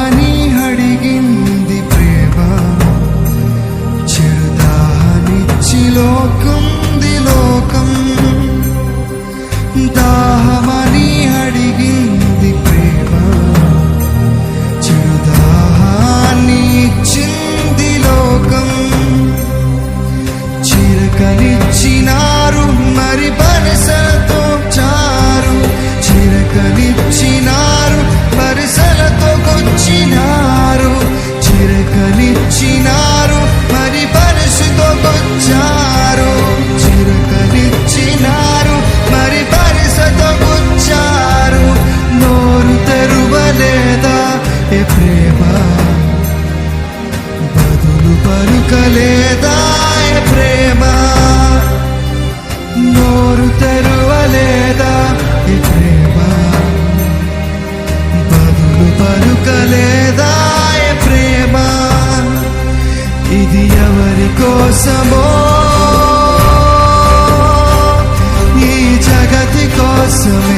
దాహమని అడిగింది ప్రేమ చెడుదాహనిచ్చి లోకంది లోకం దాహమని అడిగింది ప్రేమ చెడుదాహాన్ని ఇచ్చింది లోకం చిరకనిచ్చినారు మరి పరసలతో చారు చిరకనిచ్చినారు దొరకలేదాయ ప్రేమ. నోరు తెరువలేదా ఈ ప్రేమ. బదులు పలుకలేదాయ ప్రేమ. ఇది ఎవరి కోసమో? ఈ జగతి కోసమే.